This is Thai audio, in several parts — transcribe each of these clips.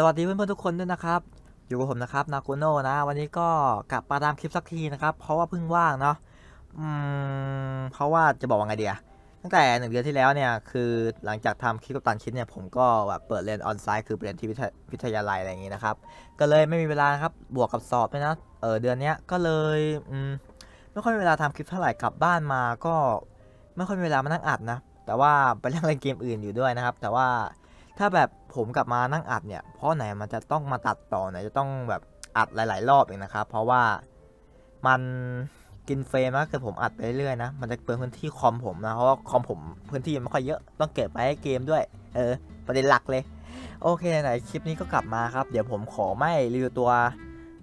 สวัสดีเพื่อนๆทุกคนด้วยนะครับ อยู่กับผมนะครับนาโกโน่นะ วันนี้ก็กลับมาตามคลิปสักทีนะครับ เพราะว่าเพิ่งว่างเนาะอืมเพราะว่าจะบอกว่าไงเดียตั้งแต่หนึ่งเดือนที่แล้วเนี่ยคือหลังจากทำคลิปกับตันคิดเนี่ยผมก็แบบเปิดเรียนออนไลน์คือเรียนที่วิทยาลัยอะไรอย่างงี้นะครับ ก็เลยไม่มีเวลาครับบวกกับสอบด้วยนะเออเดือนเนี้ยก็เลยอืมไม่ค่อยมีเวลาทำคลิปเท่าไหร่กลับบ้านมาก็ไม่ค่อยมีเวลามานั่งอัดนะแต่ว่าไปเล่นเกมอื่นอยู่ด้วยนะครับ แต่ว่า ถ้าแบบผมกลับมานั่งอัดเนี่ย เพราะไหนมันจะต้องมาตัดต่อไหนจะต้องแบบอัดหลาย ๆ รอบเองนะครับ เพราะว่ามันกินเฟรมนะเกิดผมอัดไปเรื่อยๆนะ มันจะเปลืองพื้นที่คอมผมนะ เพราะว่าคอมผมพื้นที่มันไม่ค่อยเยอะ ต้องเก็บไว้ให้เกมด้วย เออ ประเด็นหลักเลย โอเคไหนคลิปนี้ก็กลับมาครับ เดี๋ยวผมขอไม่รีวิวตัว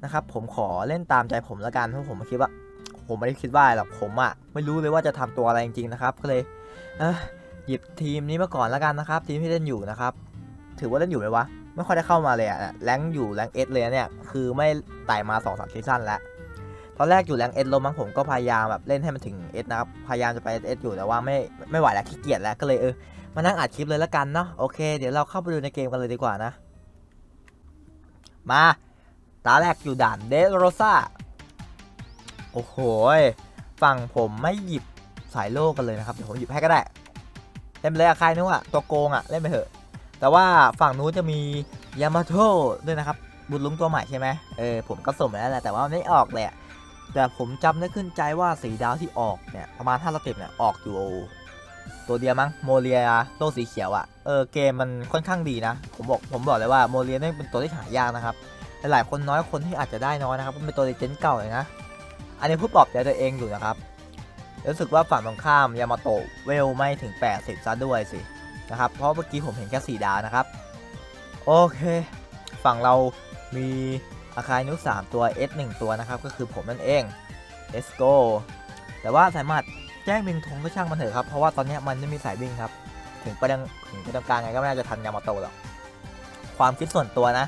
นะครับ ผมขอเล่นตามใจผมละกัน เพราะผมคิดว่า ผมไม่ได้คิดว่าหรอก ผมอะไม่รู้เลยว่าจะทำตัวอะไรจริงๆนะครับ ก็เลย เออ หยิบทีมนี้มาก่อนและกันนะครับ ทีมที่เล่นอยู่นะครับ ถือว่าเล่นอยู่ไหมวะ ไม่ค่อยได้เข้ามาเลยอะแรงอยู่แรงเอสเลยเนี่ย คือไม่ไต่มา2อสามซีซั่นแล้ว ตอนแรกอยู่แรงเอสลงมั้งผมก็พยายามแบบเล่นให้มันถึงเอสนะครับ พยายามจะไปเอสอยู่แต่ว่าไม่ไม่ไหวแล้วขี้เกียจแล้วก็เลยเออ มานั่งอัดคลิปเลยละกันเนาะ โอเค เดี๋ยวเราเข้าไปดูในเกมกันเลยดีกว่านะ มา ตาแรกอยู่ด่านเดโรซ่า โอ้โห ฝั่งผมไม่หยิบสายโล่กันเลยนะครับ เดี๋ยวผมหยิบให้ก็ได้ ล่นไปเลยอะใครนึกว่าตัวโกงอะเล่นไปเถอะ แต่ว่าฝั่งนู้นจะมียามาโตด้วยนะครับบุญลุงตัวใหม่ใช่ไหมเออผมก็ส่งไปแล้วแหละแต่ว่าไม่ออกเลยอะแต่ผมจำได้ขึ้นใจว่าสีดาวที่ออกเนี่ยประมาณ5สเต็ปเนี่ยออกอยู่ตัวเดียวมั้งโมเลียโลสีเขียวอะ่ะเออเกมมันค่อนข้างดีนะ ผมบอกผมบอกเลยว่าโมเลียนี่เป็นตัวที่หายากนะครับหลายคนน้อยคนที่อาจจะได้น้อยนะครับเพราะเป็นตัวเลเจนด์เก่าเลยนะ อันนี้พูดปลอบใจตัวเองอยู่นะครับ รู้สึกว่าฝั่งตรงข้ามยามาโตะเวลไม่ถึง 80 ซะด้วยสินะครับ เพราะเมื่อกี้ผมเห็นแค่ 4 ดาวนะครับ โอเค ฝั่งเรามีอาคารนุสามตัว S 1ตัวนะครับ ก็คือผมนั่นเอง let's go แต่ว่าสามารถแจ้งบิงธงก็ช่างมันเถอะครับ เพราะว่าตอนนี้มันไม่มีสายบิงครับ ถึงไปดังถึงไปตรงกลางไงก็ไม่น่าจะทันยามาโตะหรอก ความคิดส่วนตัวนะ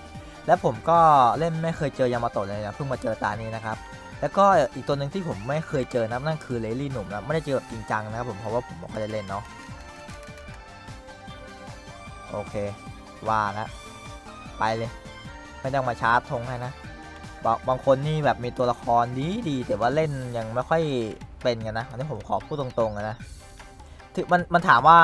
และผมก็เล่นไม่เคยเจอยามาโตะเลยนะ เพิ่งมาเจอตานี้นะครับ แล้วก็อีกตัวหนึ่งที่ผมไม่เคยเจอนะนั่นคือเลลี่หนุ่มนะไม่ได้เจอแบบจริงจังนะครับผมเพราะว่าผมไม่ค่อยได้เล่นเนาะโอเค ว่าแล้วไปเลย ไม่ต้องมาชาร์จธงให้นะบางบางคนนี่แบบมีตัวละครดีดีแต่ว่าเล่นยังไม่ค่อยเป็นกันนะอันนี้ผมขอพูดตรงๆกันนะถึงมันมันถามว่า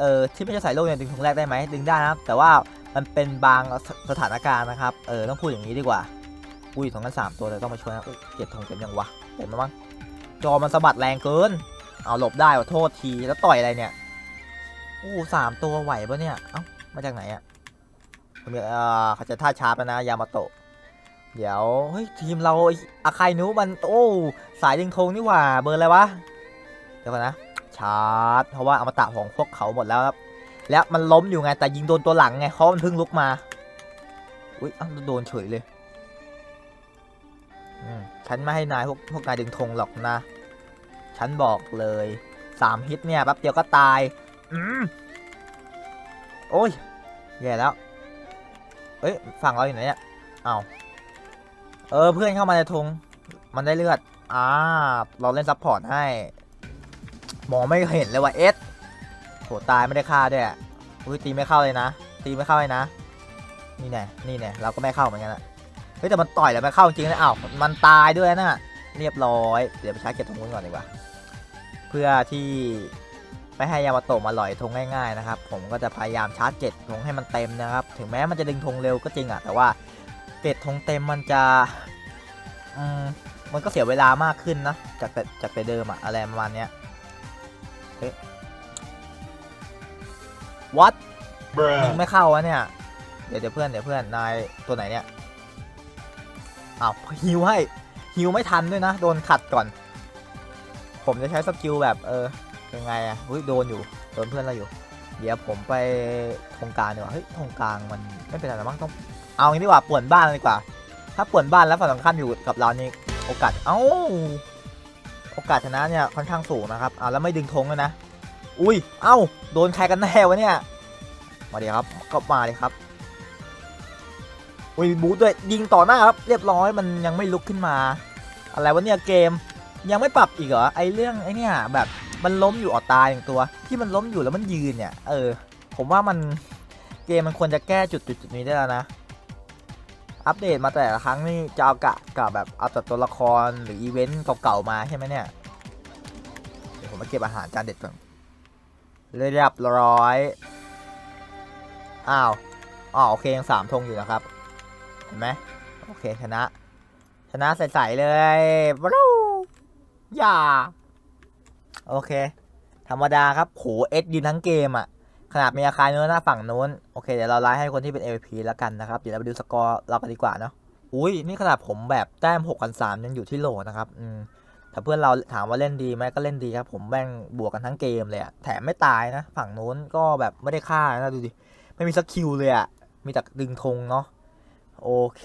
เออที่ไม่ใช่สายโลกเนี่ยดึงธงแรกได้ไหมดึงได้นะครับ แต่ว่ามันเป็นบางสถานการณ์นะครับเออต้องพูดอย่างนี้ดีกว่า อุ้ยสองกันสามตัวเลยต้องมาช่วยนะเก็บธงเต็มยังวะเต็มแล้วมั้งจอมันสะบัดแรงเกิน เอาหลบได้ขอโทษทีแล้วต่อยอะไรเนี่ยอู้สามตัวไหวปะเนี่ยเอ้ามาจากไหนอะ่ะเอ่อเขาจะท่าชาร์ปนะยามาโตะเดี๋ยวเฮ้ยทีมเราอาคายนูมันโอ้สายดึงธงนี่หว่าเบอร์อะไรวะเดี๋ยวก่อนนะชาร์จเพราะว่าอมตะของพวกเขาหมดแล้วครับแล้วมันล้มอยู่ไงแต่ยิงโดนตัวหลังไงเพราะมันเพิ่งลุกมาอุ้ยอ้าวโดนเฉยเลย ฉันไม่ให้นายพวกพวกนายดึงธงหรอกนะ ฉันบอกเลยสามฮิตเนี่ยแป๊บเดียวก็ตาย อืมโอ้ย แย่แล้ว เอ้ย ฝั่งเราอยู่ไหนเนี่ยเอาเออ เพื่อนเข้ามาในธง มันได้เลือด อ่า เราเล่นซัพพอร์ตให้ มองไม่เห็นเลยว่ะเอสโหตายไม่ได้ฆ่าด้วยอะอุ้ยตีไม่เข้าเลยนะ ตีไม่เข้าเลยนะ นี่แน่นี่แน่เราก็ไม่เข้าเหมือนกันอะ เฮ้ยแต่มันต่อยแล้วไม่เข้าจริงนะอ้าวมันตายด้วยนะเรียบร้อย เดี๋ยวไปชาร์จเก็บตรงนู้นก่อนดีกว่า เพื่อที่ไม่ให้ยามาโตะมาหลอยธงง่ายๆนะครับ ผมก็จะพยายามชาร์จเจ็ดธงให้มันเต็มนะครับ ถึงแม้มันจะดึงธงเร็วก็จริงอะแต่ว่าเจ็ดธงเต็มมันจะอืมมันก็เสียเวลามากขึ้นนะ จากแต่จากแต่เดิมอะอะไรประมาณเนี้ยเฮ้ย what ยิงไม่เข้าวะเนี่ย เดี๋ยวเดี๋ยวเพื่อนเดี๋ยวเพื่อนนายตัวไหนเนี่ย อ้าวฮิวให้ฮิวไม่ทันด้วยนะ โดนขัดก่อน ผมจะใช้สกิลแบบเออยังไงอะเฮ้ยโดนอยู่โดนเพื่อนเราอยู่ เดี๋ยวผมไปตรงกลางดีกว่าเฮ้ยตรงกลางมันไม่เป็นไรหรอมั้งต้อง เอางี้ดีกว่าป่วนบ้านดีกว่า ถ้าป่วนบ้านแล้วฝั่งตรงข้ามอยู่กับเรานี่โอกาสเอ้าโอกาสชนะเนี่ยค่อนข้างสูงนะครับอ่าแล้วไม่ดึงธงเลยนะ อุ้ยเอ้าโดนใครกันแน่วะเนี่ยมาดีครับก็มาเลยครับ อุ้ยบูด้วยยิงต่อหน้าครับเรียบร้อยมันยังไม่ลุกขึ้นมา อะไรวะเนี่ยเกมยังไม่ปรับอีกเหรอไอเรื่องไอเนี่ยแบบมันล้มอยู่ออดตายอย่างตัว ที่มันล้มอยู่แล้วมันยืนเนี่ยเออ ผมว่ามันเกมมันควรจะแก้จุดจุดจุดนี้ได้แล้วนะ อัปเดตมาแต่ละครั้งนี่จะเอากะกับแบบเอาแต่ตัวละครหรืออีเวนต์เก่าๆมาใช่ไหมเนี่ยเดี๋ยวผมมาเก็บอาหารจานเด็ดก่อนเรียบร้อยอ้าวอ๋อโอเคยังสามธงอยู่นะครับ เห็นไหมโอเคชนะ ชนะใสๆเลยบรูอย่า โอเค ธรรมดาครับโหเอ็ดยืนทั้งเกมอะขนาดมีอาคารนู้นหน้าฝั่งนู้น โอเค เดี๋ยวเราไล่ให้คนที่เป็น MVP แล้วกันนะครับ เดี๋ยวเราไปดูสกอร์เรากันดีกว่าเนาะอุ้ยนี่ขนาดผมแบบแต้ม6 3 0 0ยังอยู่ที่โหลนะครับอืมถ้าเพื่อนเราถามว่าเล่นดีไหมก็เล่นดีครับผมแบ่งบวกกันทั้งเกมเลยอะแถมไม่ตายนะ ฝั่งนู้นก็แบบไม่ได้ฆ่านะดูดิไม่มีสักคิวเลยอะมีแต่ดึงธงเนาะ โอเค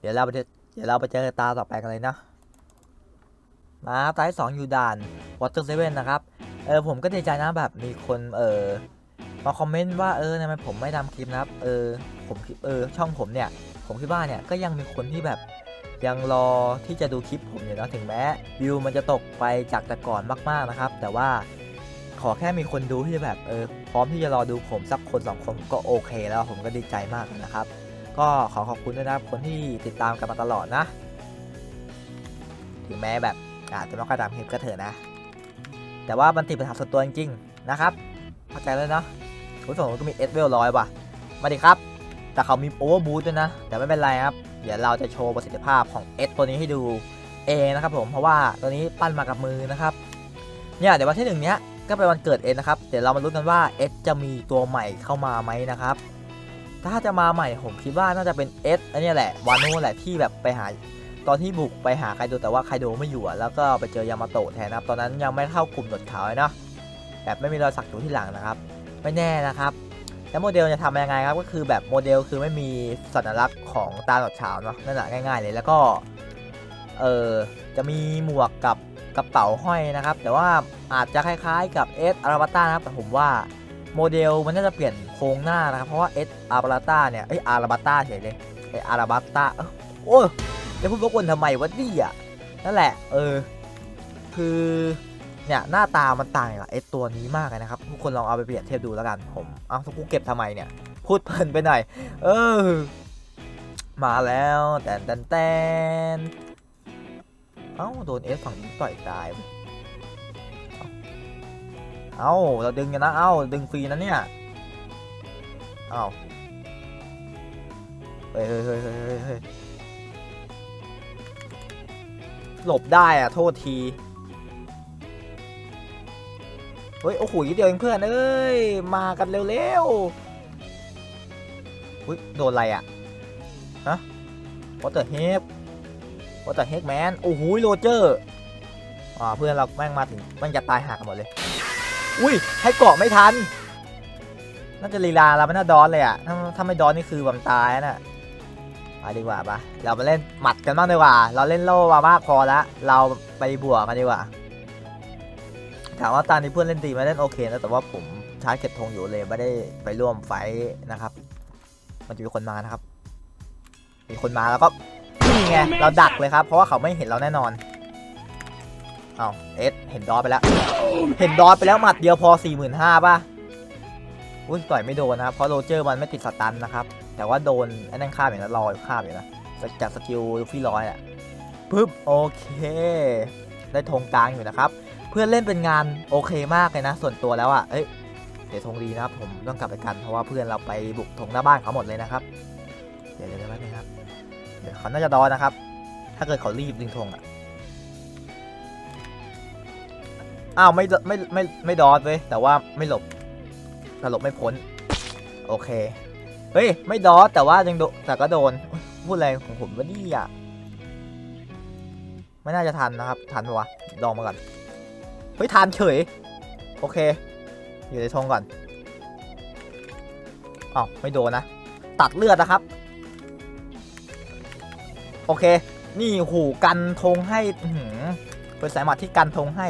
เดี๋ยวเราไปเจอเดี๋ยวเราไปเจอตาต่อไปกันเลยนะ มาตาที่สองอยู่ด่าน Water Seven นนะครับ เออผมก็ดีใจนะแบบมีคนเออมาคอมเมนต์ว่าเออทำไมผมไม่ทำคลิปนะครับ เออผมคิดเออช่องผมเนี่ย ผมคิดว่าเนี่ยก็ยังมีคนที่แบบยังรอที่จะดูคลิปผมอยู่นะถึงแม้วิวมันจะตกไปจากแต่ก่อนมากๆนะครับ แต่ว่าขอแค่มีคนดูที่แบบเออพร้อมที่จะรอดูผมสักคนสองคนก็โอเคแล้วผมก็ดีใจมากนะครับ ก็ขอขอบคุณด้วยนะครับคนที่ติดตามกันมาตลอดนะ ถึงแม้แบบอาจจะไม่ค่อยตามคลิปก็เถอะนะ แต่ว่ามันติดปัญหาส่วนตัวจริงๆนะครับเข้าใจเลยเนาะคุณส่งก็มีเอสเวลร้อยว่ะ มาดิครับ แต่เขามีโอเวอร์บูทด้วยนะ แต่ไม่เป็นไรครับ เดี๋ยวเราจะโชว์ประสิทธิภาพของเอสตัวนี้ให้ดูเองนะครับผมเพราะว่าตัวนี้ปั้นมากับมือนะครับเนี่ยเดี๋ยววันที่หนึ่งเนี้ยก็เป็นวันเกิดเอสนะครับ เดี๋ยวเรามาลุ้นกันว่าเอสจะมีตัวใหม่เข้ามาไหมนะครับ ถ้าจะมาใหม่ผมคิดว่าน่าจะเป็นเอสอันนี้แหละวานุแหละที่แบบไปหาตอนที่บุกไปหาไคโดแต่ว่าไคโดไม่อยู่แล้วก็ไปเจอยามาโตะแทนนะครับ ตอนนั้นยังไม่เข้ากลุ่มหนวดขาวเลยเนาะแบบไม่มีรอยสักอยู่ที่หลังนะครับ ไม่แน่นะครับแล้วโมเดลจะทำยังไงครับก็คือแบบโมเดลคือไม่มีสัญลักษณ์ของตาหนวดขาวเนาะนั่นแหละง่าย ๆ เลยแล้วก็เออจะมีหมวกกับกระเป๋าห้อยนะครับ แต่ว่าอาจจะคล้ายๆกับเอสอาราบัต้านะครับแต่ผมว่า โมเดลมันน่าจะเปลี่ยนโครงหน้านะครับ เพราะว่าเอสอาราบัต้าเนี่ยเอ้ยอาราบัต้าเฉยเลยเออาราบัต้าโอ้ยจะพูดวกวนทำไมวะดิอะนั่นแหละ เออ คือเนี่ยหน้าตามันต่างกับไอตัวนี้มากเลยนะครับทุกคนลองเอาไปเปรียบเทียบดูแล้วกันผมเอาทุกกูเก็บทำไมเนี่ย พูดเพลินไปหน่อย เออ มาแล้วแตนแตนแตนเอ้าโดนเอสฝั่งนี้ต่อยตาย เว้ยเอ้าเราดึงกันนะเอ้าดึงฟรีนะเนี่ยเอ้าเฮ้ยเฮ้ยเฮ้ยเฮ้ยเฮ้ยเฮ้ยหลบได้อะโทษทีเฮ้ยโอ้โหนิดเดียวเองเพื่อนเอ้ยมากันเร็วๆอุ้ยโดนอะไรอะฮะ What the heck What the heck man โอ้โหโรเจอร์อ่าเพื่อนเราแม่งมาถึงแม่งจะตายหักกันหมดเลย อุ้ย ให้เกาะไม่ทัน น่าจะลีลาเราไม่น่าดอนเลยอะถ้าถ้าไม่ดอนนี่คือแบบตายน่ะไปดีกว่าปะเรามาเล่นหมัดกันบ้างดีกว่า เราเล่นโล่มามากพอแล้ว เราไปบวกกันดีกว่า ถามว่าตอนนี้เพื่อนเล่นดีไหมเล่นโอเคนะ แต่ว่าผมชาร์จเก็บธงอยู่เลยไม่ได้ไปร่วมไฟนะครับ มันจะมีคนมานะครับ มีคนมาแล้วก็นี่ไง เราดักเลยครับ เพราะว่าเขาไม่เห็นเราแน่นอน เอาเอสเห็นดอไปแล้ว เห็นดอไปแล้วหมัดเดียวพอ 45,000ป่ะอุ้ยต่อยไม่โดนนะครับ เพราะโรเจอร์มันไม่ติดสตันนะครับ แต่ว่าโดนไอ้นั่นฆ่ามอย่างนั้นรอยฆ่ามอยู่นะจากสกิลลูฟี่ร้อยอะปึ๊บโอเค ได้ธงกลางอยู่นะครับ เพื่อนเล่นเป็นงานโอเคมากเลยนะ ส่วนตัวแล้วอะเอ้ยเสียวธงดีนะครับผมต้องกลับไปกันเพราะว่าเพื่อนเราไปบุกธงหน้าบ้านเขาหมดเลยนะครับ เดี๋ยวเดี๋ยวแป๊บนึงครับเดี๋ยวเขาน่าจะดอนะครับ ถ้าเกิดเขารีบดึงธงอะ อ้าวไม่ไม่ไม่ไม่ดอนเลยแต่ว่าไม่หลบแต่หลบไม่พ้น โอเค เฮ้ย ไม่ดอสแต่ว่ายังโดนแต่ก็โดน พูดอะไรของผมวะนี่อะไม่น่าจะทันนะครับ ทันปะวะลองมาก่อนเฮ้ยทันเฉย โอเค อยู่ในธงก่อนอ้าวไม่โดนนะ ตัดเลือดนะครับ โอเค นี่หูกันธงให้เป็นสายหมัดที่กันธงให้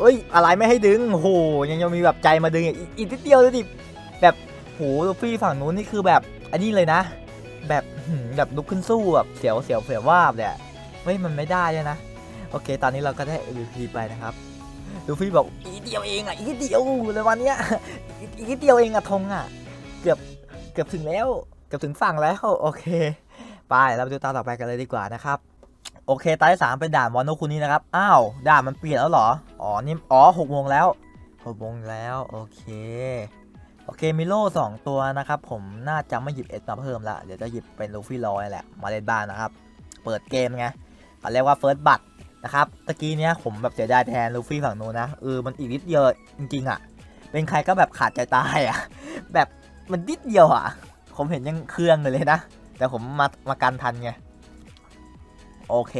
เอ้ยอะไรไม่ให้ดึงโหยังยังมีแบบใจมาดึงอีกอีกนิดเดียวเลยดิแบบโหลูฟี่ฝั่งนู้นนี่คือแบบอันนี้เลยนะ แบบแบบลุกขึ้นสู้แบบเสียวเสียวเสียวว่าบเลยอะเฮ้ยมันไม่ได้เลยนะ โอเค ตอนนี้เราก็ได้ MVP ไปนะครับลูฟี่บอกอีกเดียวเองอะอีกเดียวเลยวันเนี้ยอีกอีกนิดเดียวเองอะธงอะ เกือบเกือบถึงแล้ว เกือบถึงฝั่งแล้วโอเค ไปเราไปดูตาต่อไปกันเลยดีกว่านะครับ โอเคตาที่สามเป็นด่านวอนโนคุนี้นะครับ อ้าว ด่านมันเปลี่ยนแล้วเหรอ อ๋อ นี่ อ๋อหกโมงแล้วหกโมงแล้ว โอเค โอเค มิโล่สองตัวนะครับ ผมน่าจะไม่หยิบเอสมาเพิ่มละ เดี๋ยวจะหยิบเป็นลูฟี่ลอยแหละ มาเล่นบ้านนะครับ เปิดเกมไงเขาเรียกว่าเฟิร์สบัตนะครับ ตะกี้เนี้ยผมแบบเสียดายแทนลูฟี่ฝั่งนู้นนะ เออ มันอีกนิดเดียวจริงๆอะ เป็นใครก็แบบขาดใจตายอะ แบบมันนิดเดียวอะ ผมเห็นยังเครื่องเลยนะ แต่ผมมามากันทันไง โอเค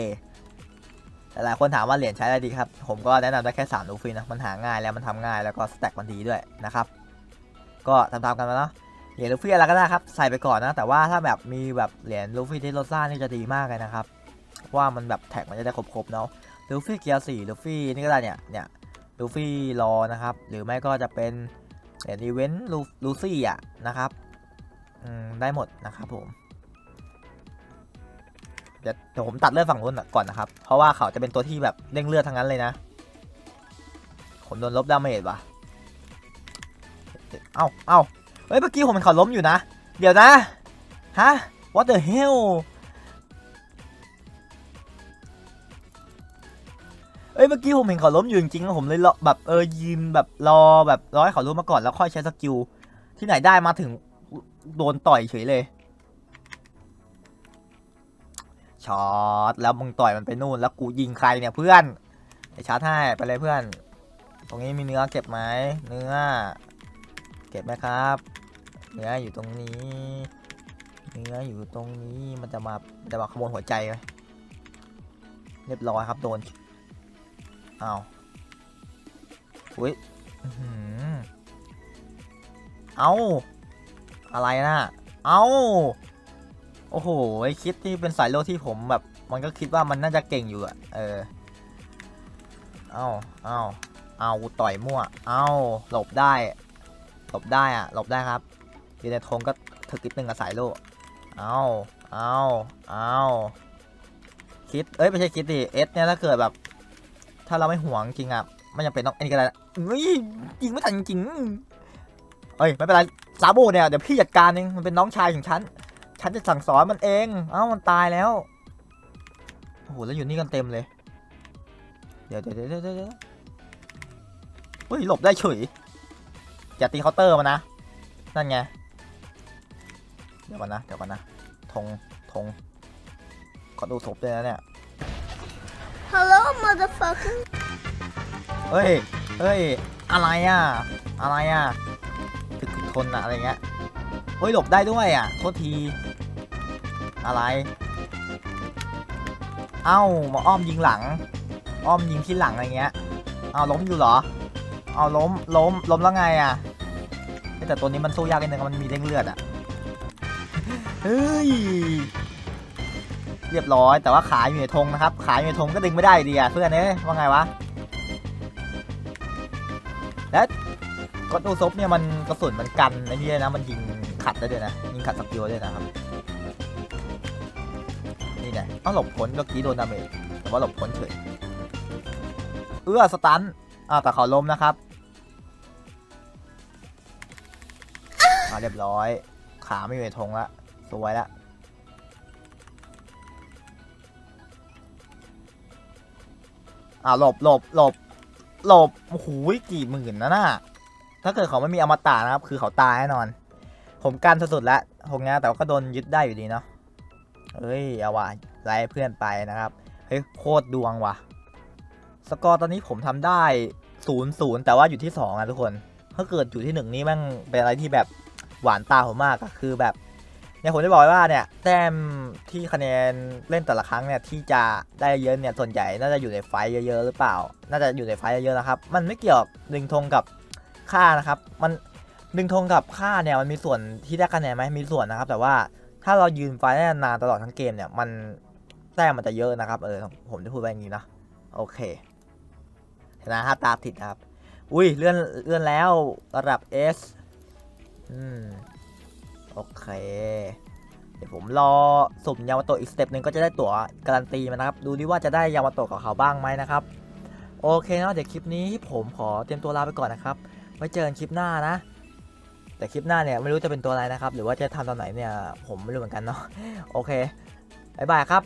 หลายๆคนถามว่าเหรียญใช้อะไรดีครับ ผมก็แนะนำได้แค่3ลูฟี่นะ มันหาง่ายแล้วมันทำง่ายแล้วก็สแต็กมันดีด้วยนะครับ ก็ทำตามกันมาเนาะ เหรียญลูฟี่อะไรก็ได้ครับ ใส่ไปก่อนนะ แต่ว่าถ้าแบบมีแบบเหรียญลูฟี่ที่โรซ่านี่จะดีมากเลยนะครับเพราะว่ามันแบบแท็กมันจะได้ครบๆเนาะ ลูฟี่เกียร์สี่ลูฟี่นี่ก็ได้เนี่ย เนี่ย ลูฟี่รอนะครับ หรือไม่ก็จะเป็นเหรียญอีเวนต์ลูซี่อะนะครับได้หมดนะครับผม เดี๋ยวเดี๋ยวผมตัดเลือดฝั่งนู้นก่อนนะครับ เพราะว่าเขาจะเป็นตัวที่แบบเร่งเลือดทั้งนั้นเลยนะ ผมโดนลบดาเมจว่ะ เอ้าเอ้าเฮ้ยเมื่อกี้ผมเป็นเขาล้มอยู่นะ เดี๋ยวนะ ฮะ what the hell เอ้ยเมื่อกี้ผมเห็นเขาล้มอยู่จริงๆแล้วผมเลยรอแบบเออยืนแบบรอแบบรอให้เขาล้มมาก่อนแล้วค่อยใช้สกิลที่ไหนได้มาถึงโดนต่อยเฉยเลย ช็อตแล้วมึงต่อยมันไปนู่น แล้วกูยิงใครเนี่ยเพื่อนไอชาร์จให้ไปเลยเพื่อน ตรงนี้มีเนื้อเก็บไหมเนื้อ เก็บไหมครับ เนื้ออยู่ตรงนี้ เนื้ออยู่ตรงนี้มันจะมาจะมาขโมยหัวใจไหมเรียบร้อยครับโดนเอาอุ้ยอื้อหือเอาอะไรนะเอา โอ้โหไอคิดที่เป็นสายโลที่ผมแบบ มันก็คิดว่ามันน่าจะเก่งอยู่อะเออ เอาเอาเอาต่อยมั่ว เอาหลบได้ หลบได้อะหลบได้ครับอยู่ในธงก็ถึกนิดนึงกับสายโลเอาเอาเอาคิด เอ้ยไม่ใช่คิดดิเอสเนี่ยถ้าเกิดแบบ ถ้าเราไม่ห่วงจริงอะไม่จำเป็นต้องอันนี้ก็ได้เฮ้ยยิงไม่ทันจริงเอ้ยไม่เป็นไรซาโบเนี่ยเดี๋ยวพี่จัดการเองมันเป็นน้องชายของฉัน ฉันจะสั่งสอนมันเอง เอ้ามันตายแล้ว โอ้โห แล้วอยู่นี่กันเต็มเลยเดี๋ยวเดี๋ยวเดี๋ยวเดี๋ยวเดี๋ยวเฮ้ย หลบได้เฉย อย่าตีเคาน์เตอร์มันนะ นั่นไง เดี๋ยวก่อนนะ เดี๋ยวก่อนนะ ธง ธงขอดูศพด้วยนะเนี่ย Hello, motherfucker. เฮ้ย เฮ้ย อะไรอะ อะไรอะถึกถึกทนอะอะไรเงี้ยเฮ้ย หลบได้ด้วยอะโทษที อะไร เอ้ามาอ้อมยิงหลัง อ้อมยิงที่หลังอะไรเงี้ย เอาล้มอยู่เหรอ เอาล้มล้มล้มแล้วไงอะแต่ตัวนี้มันสู้ยากนิดนึงมันมีเด้งเลือดอะ เฮ้ย เรียบร้อย แต่ว่าขายอยู่ในธงนะครับ ขายอยู่ในธงก็ดึงไม่ได้ดีอะเพื่อนเอ้ยว่าไงวะ และก็ตูซบเนี่ยมันกระสุนมันกันไอ้นี่ด้วยนะมันยิงขัดได้ด้วยนะยิงขัดสกิลด้วยนะครับ นี่ไงต้องหลบพ้นเมื่อกี้โดนดาเมจแต่ว่าหลบพ้นเฉยเอื้อสตันอ่าวแต่เขาล้มนะครับอ่าเรียบร้อย ขาไม่อยู่ในธงละสวยละอ่าหลบหลบหลบหลบโอ้โหกี่หมื่นนะน่ะถ้าเกิดเขาไม่มีอมตะนะครับ คือเขาตายแน่นอน ผมกันสุดๆแล้วตรงนี้แต่ว่าก็โดนยึดได้อยู่ดีเนาะ เฮ้ยเอาว่ะไล่เพื่อนไปนะครับเฮ้ยโคตรดวงว่ะ สกอร์ตอนนี้ผมทำได้ศูนย์ศูนย์แต่ว่าอยู่ที่สองอะทุกคน ถ้าเกิดอยู่ที่หนึ่งนี่แมันเป็นอะไรที่แบบหวานตาผมมากอะคือแบบเนี่ยผมจะบอกว่าเนี่ยแต้มที่คะแนนเล่นแต่ละครั้งเนี่ยที่จะได้เยอะเนี่ยส่วนใหญ่น่าจะอยู่ในไฟเยอะๆหรือเปล่า น่าจะอยู่ในไฟเยอะๆนะครับ มันไม่เกี่ยวดึงธงกับค่านะครับ มันดึงธงกับค่าเนี่ยมันมีส่วนที่ได้คะแนนไหมมีส่วนนะครับ แต่ว่า ถ้าเรายืนไฟได้นานตลอดทั้งเกมเนี่ย มันแต้มมันจะเยอะนะครับ เออ ผมจะพูดไว้อย่างนี้นะ โอเคเห็นไหมฮะตาติดครับ อุ้ยเลื่อนเลื่อนแล้วระดับ S อืม โอเค เดี๋ยวผมรอสุ่มยามาโตอีกสเต็ปหนึ่งก็จะได้ตั๋วการันตีมานะครับ ดูดิว่าจะได้ยามาโตกับเขาบ้างไหมนะครับ โอเคเนาะเดี๋ยวคลิปนี้ผมขอเตรียมตัวลาไปก่อนนะครับ ไว้เจอกันคลิปหน้านะ แต่คลิปหน้าเนี่ยไม่รู้จะเป็นตัวอะไรนะครับ หรือว่าจะทำตอนไหนเนี่ยผมไม่รู้เหมือนกันเนาะโอเคบายบายครับ